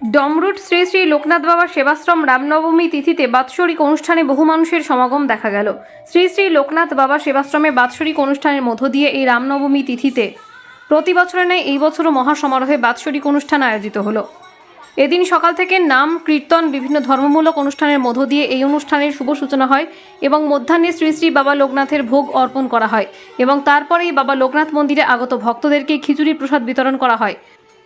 ডমরুট শ্রী শ্রী লোকনাথ বাবা সেবাশ্রম রামনবমী তিথিতে বাৎসরিক অনুষ্ঠানে বহু মানুষের সমাগম দেখা গেল। শ্রী শ্রী লোকনাথ বাবা সেবাশ্রমে বাৎসরিক অনুষ্ঠানের মধ্য দিয়ে এই রামনবমী তিথিতে প্রতি বছরের ন্যায় এই বছরও মহাসমারোহে বাৎসরিক অনুষ্ঠান আয়োজিত হলো। এদিন সকাল থেকে নাম, কীর্তন, বিভিন্ন ধর্মমূলক অনুষ্ঠানের মধ্য দিয়ে এই অনুষ্ঠানের শুভ সূচনা হয় এবং মধ্যাহ্নে শ্রী শ্রী বাবা লোকনাথের ভোগ অর্পণ করা হয় এবং তারপরেই বাবা লোকনাথ মন্দিরে আগত ভক্তদেরকে খিচুড়ি প্রসাদ বিতরণ করা হয়।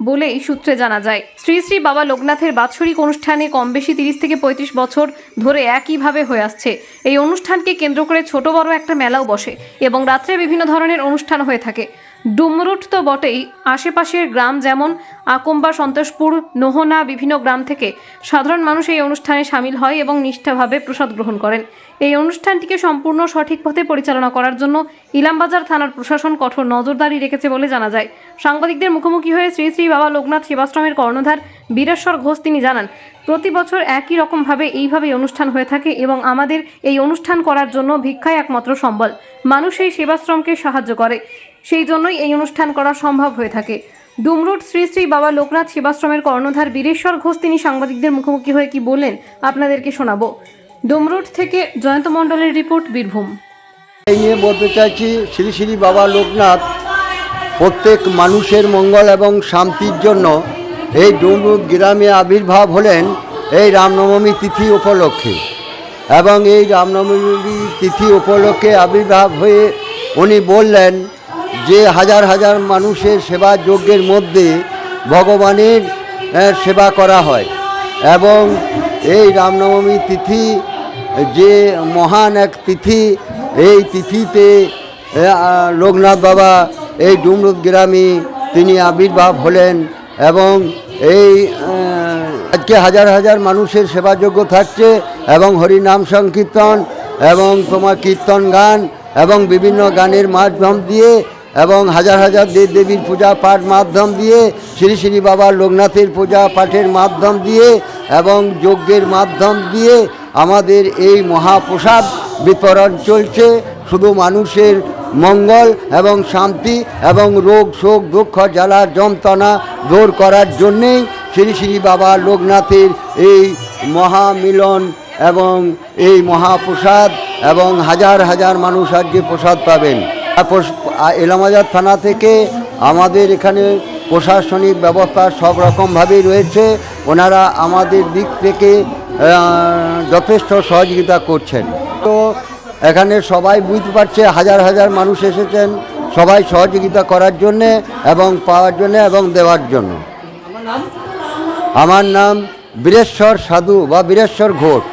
বলেই সূত্রে জানা যায়। শ্রী শ্রী বাবা লোকনাথের বাৎসরিক অনুষ্ঠানে কম বেশি তিরিশ থেকে পঁয়ত্রিশ বছর ধরে একইভাবে হয়ে আসছে। এই অনুষ্ঠানকে কেন্দ্র করে ছোট বড় একটা মেলাও বসে এবং রাত্রে বিভিন্ন ধরনের অনুষ্ঠান হয়ে থাকে। ডুমরুট তো বটেই। আশেপাশের গ্রাম যেমন আকম্বা, সন্তোষপুর, নোহনা বিভিন্ন গ্রাম থেকে সাধারণ মানুষ এই অনুষ্ঠানে সামিল হয় এবং নিষ্ঠাভাবে প্রসাদ গ্রহণ করেন। এই অনুষ্ঠানটিকে সম্পূর্ণ সঠিক পথে পরিচালনা করার জন্য ইলামবাজার থানার প্রশাসন কঠোর নজরদারি রেখেছে বলে জানা যায়। সাংবাদিকদের মুখোমুখি হয়ে শ্রী শ্রী বাবা লোকনাথ সেবাশ্রমের কর্ণধার বীরেশ্বর ঘোষ তিনি জানান, প্রতি বছর একই রকমভাবে এইভাবেই অনুষ্ঠান হয়ে থাকে এবং আমাদের এই অনুষ্ঠান করার জন্য ভিক্ষাই একমাত্র সম্বল। মানুষ এই সেবাশ্রমকে সাহায্য করে। সেই জন্যই এই অনুষ্ঠান করা সম্ভব হয়ে থাকে। ডুমরুট শ্রী শ্রী বাবা লোকনাথ সেবাশ্রমের কর্ণধার বীরেশ্বর ঘোষ তিনি সাংবাদিকদের মুখোমুখি হয়ে কি বললেন আপনাদেরকে শোনাবো। ডুমরুট থেকে জয়ন্ত মণ্ডলের রিপোর্ট, বীরভূম। এই নিয়ে বলতে চাইছি, শ্রী শ্রী বাবা লোকনাথ প্রত্যেক মানুষের মঙ্গল এবং শান্তির জন্য এই ডুমরুট গ্রামে আবির্ভাব হলেন এই রামনবমী তিথি উপলক্ষে এবং এই রামনবমী তিথি উপলক্ষে আবির্ভাব হয়ে উনি বললেন যে হাজার হাজার মানুষের সেবা যজ্ঞের মধ্যে ভগবানের সেবা করা হয়। এবং এই রামনবমী তিথি, যে মহান এক তিথি, এই তিথিতে লোকনাথ বাবা এই ডুমরুদ গ্রামে তিনি আবির্ভাব হলেন এবং এই আজকে হাজার হাজার মানুষের সেবাযোগ্য থাকছে এবং হরিনাম সংকীর্তন এবং তোমার কীর্তন গান এবং বিভিন্ন গানের মাধ্যম দিয়ে এবং হাজার হাজার দেব দেবীর পূজা পাঠ মাধ্যম দিয়ে, শ্রী শ্রী বাবা লোকনাথের পূজা পাঠের মাধ্যম দিয়ে এবং যজ্ঞের মাধ্যম দিয়ে আমাদের এই মহাপ্রসাদ বিতরণ চলছে। শুধু মানুষের মঙ্গল এবং শান্তি এবং রোগ, শোক, দুঃখ, জ্বালা, যন্ত্রণা দূর করার জন্যেই শ্রী শ্রী বাবা লোকনাথের এই মহামিলন এবং এই মহাপ্রসাদ এবং হাজার হাজার মানুষ আজকে প্রসাদ পাবেন। এলামাজার থানা থেকে আমাদের এখানে প্রশাসনিক ব্যবস্থা সব রকমভাবেই রয়েছে। ওনারা আমাদের দিক থেকে যথেষ্ট সহযোগিতা করছেন। তো এখানে সবাই বুঝতে পারছে হাজার হাজার মানুষ এসেছেন সবাই সহযোগিতা করার জন্যে এবং পাওয়ার জন্যে এবং দেওয়ার জন্য। আমার নাম বীরেশ্বর সাধু বা বীরেশ্বর ঘোষ।